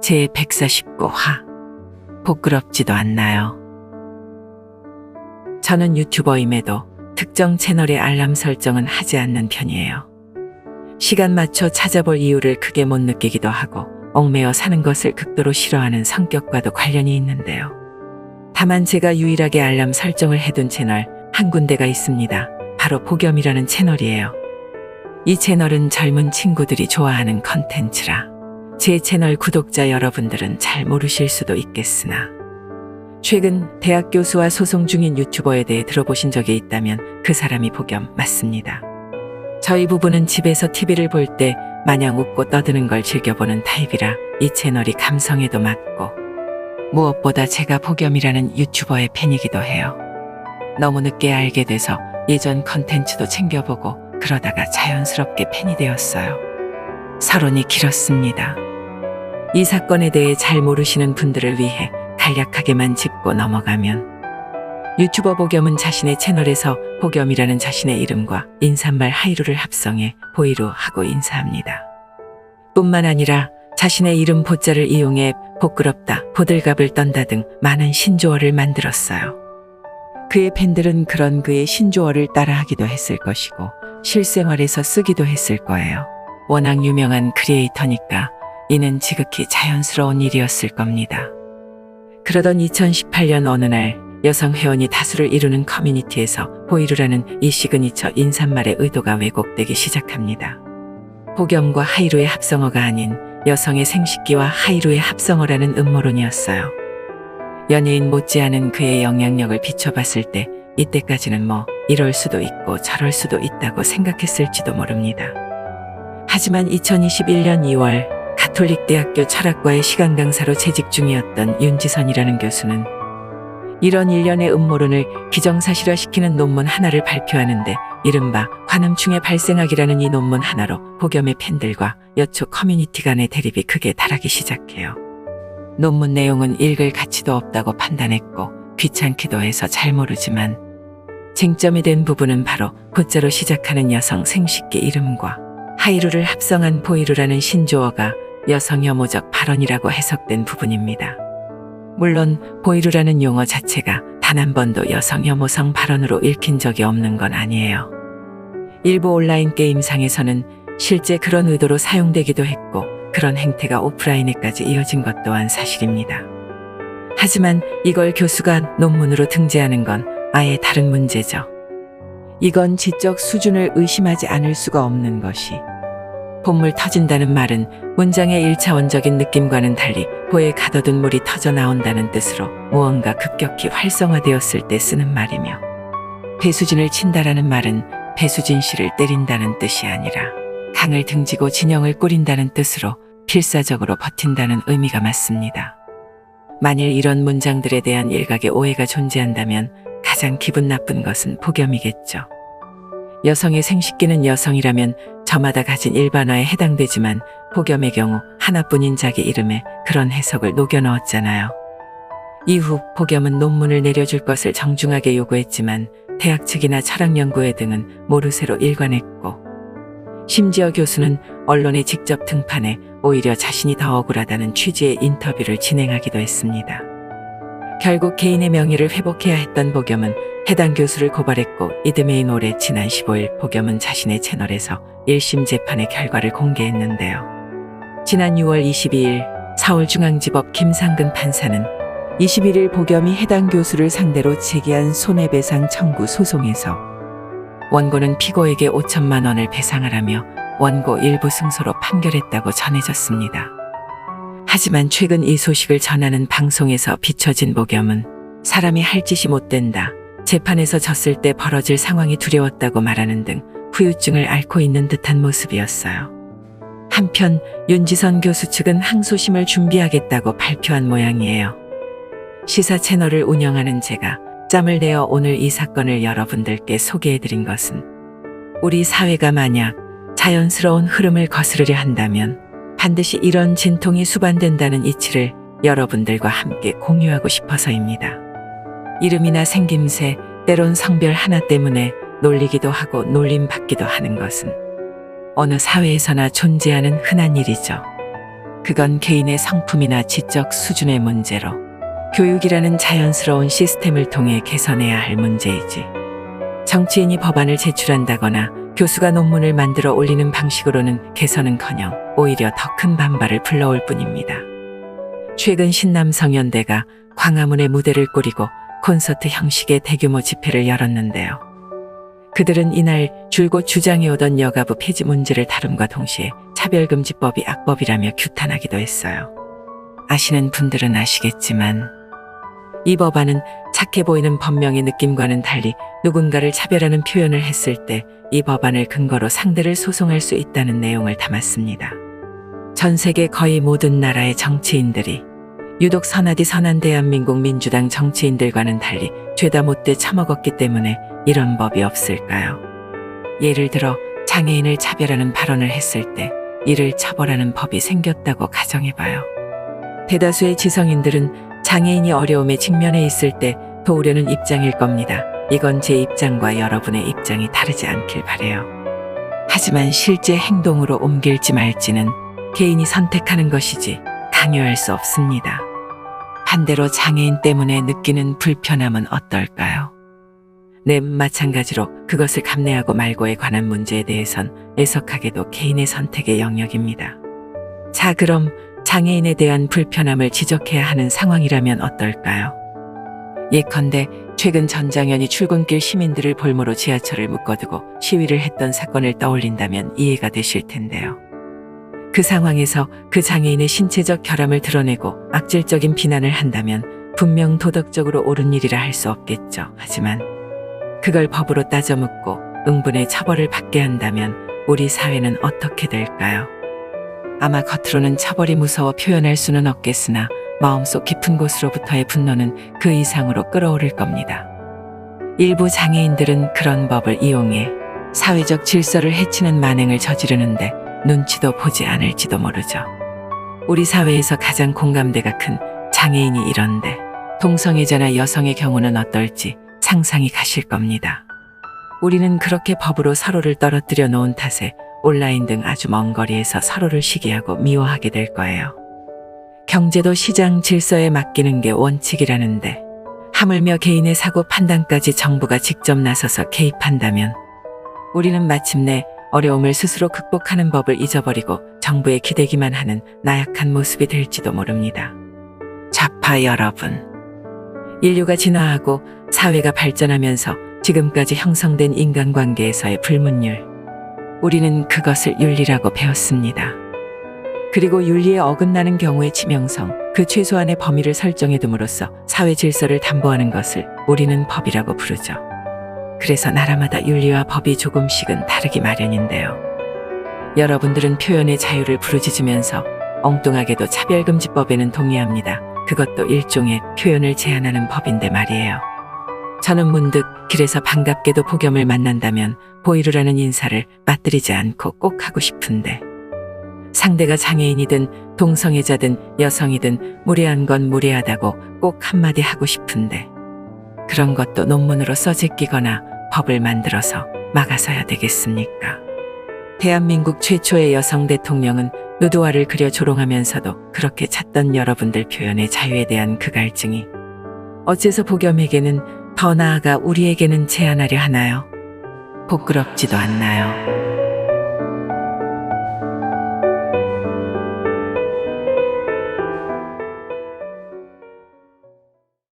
제 149화. 부끄럽지도 않나요? 저는 유튜버임에도 특정 채널의 알람 설정은 하지 않는 편이에요. 시간 맞춰 찾아볼 이유를 크게 못 느끼기도 하고 얽매여 사는 것을 극도로 싫어하는 성격과도 관련이 있는데요. 다만 제가 유일하게 알람 설정을 해둔 채널 한 군데가 있습니다. 바로 복염이라는 채널이에요. 이 채널은 젊은 친구들이 좋아하는 컨텐츠라 제 채널 구독자 여러분들은 잘 모르실 수도 있겠으나 최근 대학 교수와 소송 중인 유튜버에 대해 들어보신 적이 있다면 그 사람이 복염 맞습니다. 저희 부부는 집에서 TV를 볼 때 마냥 웃고 떠드는 걸 즐겨보는 타입이라 이 채널이 감성에도 맞고 무엇보다 제가 복염이라는 유튜버의 팬이기도 해요. 너무 늦게 알게 돼서 예전 컨텐츠도 챙겨보고 그러다가 자연스럽게 팬이 되었어요. 서론이 길었습니다. 이 사건에 대해 잘 모르시는 분들을 위해 간략하게만 짚고 넘어가면 유튜버 복염은 자신의 채널에서 복염이라는 자신의 이름과 인사말 하이루를 합성해 보이루 하고 인사합니다. 뿐만 아니라 자신의 이름 보자를 이용해 부끄럽다, 보들갑을 떤다 등 많은 신조어를 만들었어요. 그의 팬들은 그런 그의 신조어를 따라하기도 했을 것이고 실생활에서 쓰기도 했을 거예요. 워낙 유명한 크리에이터니까 이는 지극히 자연스러운 일이었을 겁니다. 그러던 2018년 어느 날 여성 회원이 다수를 이루는 커뮤니티에서 보이루라는 이 시그니처 인사말의 의도가 왜곡되기 시작합니다. 복염과 하이루의 합성어가 아닌 여성의 생식기와 하이루의 합성어라는 음모론이었어요. 연예인 못지않은 그의 영향력을 비춰봤을 때 이때까지는 뭐 이럴 수도 있고 저럴 수도 있다고 생각했을지도 모릅니다. 하지만 2021년 2월 가톨릭대학교 철학과의 시간 강사로 재직 중이었던 윤지선이라는 교수는 이런 일련의 음모론을 기정사실화시키는 논문 하나를 발표하는데 이른바 관음충의 발생학이라는 이 논문 하나로 복염의 팬들과 여초 커뮤니티 간의 대립이 크게 달하기 시작해요. 논문 내용은 읽을 가치도 없다고 판단했고 귀찮기도 해서 잘 모르지만 쟁점이 된 부분은 바로 보자로 시작하는 여성 생식기 이름과 하이루를 합성한 보이루라는 신조어가 여성 혐오적 발언이라고 해석된 부분입니다. 물론 보이루라는 용어 자체가 단 한 번도 여성 혐오성 발언으로 읽힌 적이 없는 건 아니에요. 일부 온라인 게임상에서는 실제 그런 의도로 사용되기도 했고 그런 행태가 오프라인에까지 이어진 것 또한 사실입니다. 하지만 이걸 교수가 논문으로 등재하는 건 아예 다른 문제죠. 이건 지적 수준을 의심하지 않을 수가 없는 것이 봇물 터진다는 말은 문장의 1차원적인 느낌과는 달리 보에 가둬둔 물이 터져 나온다는 뜻으로 무언가 급격히 활성화되었을 때 쓰는 말이며 배수진을 친다라는 말은 배수진 씨를 때린다는 뜻이 아니라 강을 등지고 진영을 꾸린다는 뜻으로 필사적으로 버틴다는 의미가 맞습니다. 만일 이런 문장들에 대한 일각의 오해가 존재한다면 가장 기분 나쁜 것은 폭염이겠죠. 여성의 생식기는 여성이라면 저마다 가진 일반화에 해당되지만 폭염의 경우 하나뿐인 자기 이름에 그런 해석을 녹여 넣었잖아요. 이후 폭염은 논문을 내려줄 것을 정중하게 요구했지만 대학 측이나 철학연구회 등은 모르쇠로 일관했고 심지어 교수는 언론에 직접 등판해 오히려 자신이 더 억울하다는 취지의 인터뷰를 진행하기도 했습니다. 결국 개인의 명예를 회복해야 했던 복염은 해당 교수를 고발했고 이듬해인 올해 지난 15일 복염은 자신의 채널에서 1심 재판의 결과를 공개했는데요. 지난 6월 22일 서울중앙지법 김상근 판사는 21일 복염이 해당 교수를 상대로 제기한 손해배상 청구 소송에서 원고는 피고에게 5천만 원을 배상하라며 원고 일부 승소로 판결했다고 전해졌습니다. 하지만 최근 이 소식을 전하는 방송에서 비춰진 복염은 사람이 할 짓이 못 된다. 재판에서 졌을 때 벌어질 상황이 두려웠다고 말하는 등 후유증을 앓고 있는 듯한 모습이었어요. 한편 윤지선 교수 측은 항소심을 준비하겠다고 발표한 모양이에요. 시사 채널을 운영하는 제가 짬을 내어 오늘 이 사건을 여러분들께 소개해드린 것은 우리 사회가 만약 자연스러운 흐름을 거스르려 한다면 반드시 이런 진통이 수반된다는 이치를 여러분들과 함께 공유하고 싶어서입니다. 이름이나 생김새, 때론 성별 하나 때문에 놀리기도 하고 놀림받기도 하는 것은 어느 사회에서나 존재하는 흔한 일이죠. 그건 개인의 성품이나 지적 수준의 문제로 교육이라는 자연스러운 시스템을 통해 개선해야 할 문제이지. 정치인이 법안을 제출한다거나 교수가 논문을 만들어 올리는 방식으로는 개선은커녕 오히려 더 큰 반발을 불러올 뿐입니다. 최근 신남성연대가 광화문에 무대를 꾸리고 콘서트 형식의 대규모 집회를 열었는데요. 그들은 이날 줄곧 주장해오던 여가부 폐지 문제를 다룸과 동시에 차별금지법이 악법이라며 규탄하기도 했어요. 아시는 분들은 아시겠지만 이 법안은 착해 보이는 법명의 느낌과는 달리 누군가를 차별하는 표현을 했을 때 이 법안을 근거로 상대를 소송할 수 있다는 내용을 담았습니다. 전 세계 거의 모든 나라의 정치인들이 유독 선하디 선한 대한민국 민주당 정치인들과는 달리 죄다 못돼 처먹었기 때문에 이런 법이 없을까요? 예를 들어 장애인을 차별하는 발언을 했을 때 이를 처벌하는 법이 생겼다고 가정해봐요. 대다수의 지성인들은 장애인이 어려움에 직면해 있을 때 도우려는 입장일 겁니다. 이건 제 입장과 여러분의 입장이 다르지 않길 바래요. 하지만 실제 행동으로 옮길지 말지는 개인이 선택하는 것이지 강요할 수 없습니다. 반대로 장애인 때문에 느끼는 불편함은 어떨까요? 네, 마찬가지로 그것을 감내하고 말고에 관한 문제에 대해선 애석하게도 개인의 선택의 영역입니다. 자, 그럼 장애인에 대한 불편함을 지적해야 하는 상황이라면 어떨까요? 예컨대 최근 전장현이 출근길 시민들을 볼모로 지하철을 묶어두고 시위를 했던 사건을 떠올린다면 이해가 되실 텐데요. 그 상황에서 그 장애인의 신체적 결함을 드러내고 악질적인 비난을 한다면 분명 도덕적으로 옳은 일이라 할 수 없겠죠. 하지만 그걸 법으로 따져 묻고 응분의 처벌을 받게 한다면 우리 사회는 어떻게 될까요? 아마 겉으로는 처벌이 무서워 표현할 수는 없겠으나 마음속 깊은 곳으로부터의 분노는 그 이상으로 끌어오를 겁니다. 일부 장애인들은 그런 법을 이용해 사회적 질서를 해치는 만행을 저지르는데 눈치도 보지 않을지도 모르죠. 우리 사회에서 가장 공감대가 큰 장애인이 이런데 동성애자나 여성의 경우는 어떨지 상상이 가실 겁니다. 우리는 그렇게 법으로 서로를 떨어뜨려 놓은 탓에 온라인 등 아주 먼 거리에서 서로를 시기하고 미워하게 될 거예요. 경제도 시장 질서에 맡기는 게 원칙이라는데 하물며 개인의 사고 판단까지 정부가 직접 나서서 개입한다면 우리는 마침내 어려움을 스스로 극복하는 법을 잊어버리고 정부에 기대기만 하는 나약한 모습이 될지도 모릅니다. 좌파 여러분. 인류가 진화하고 사회가 발전하면서 지금까지 형성된 인간관계에서의 불문율. 우리는 그것을 윤리라고 배웠습니다. 그리고 윤리에 어긋나는 경우의 치명성, 그 최소한의 범위를 설정해 둠으로써 사회 질서를 담보하는 것을 우리는 법이라고 부르죠. 그래서 나라마다 윤리와 법이 조금씩은 다르기 마련인데요. 여러분들은 표현의 자유를 부르짖으면서 엉뚱하게도 차별금지법에는 동의합니다. 그것도 일종의 표현을 제한하는 법인데 말이에요. 저는 문득 길에서 반갑게도 폭염을 만난다면 보이루라는 인사를 빠뜨리지 않고 꼭 하고 싶은데 상대가 장애인이든 동성애자든 여성이든 무례한 건 무례하다고 꼭 한마디 하고 싶은데 그런 것도 논문으로 써제끼거나 법을 만들어서 막아서야 되겠습니까? 대한민국 최초의 여성 대통령은 누드화를 그려 조롱하면서도 그렇게 찾던 여러분들 표현의 자유에 대한 그 갈증이 어째서 복염에게는 더 나아가 우리에게는 제한하려 하나요? 부끄럽지도 않나요?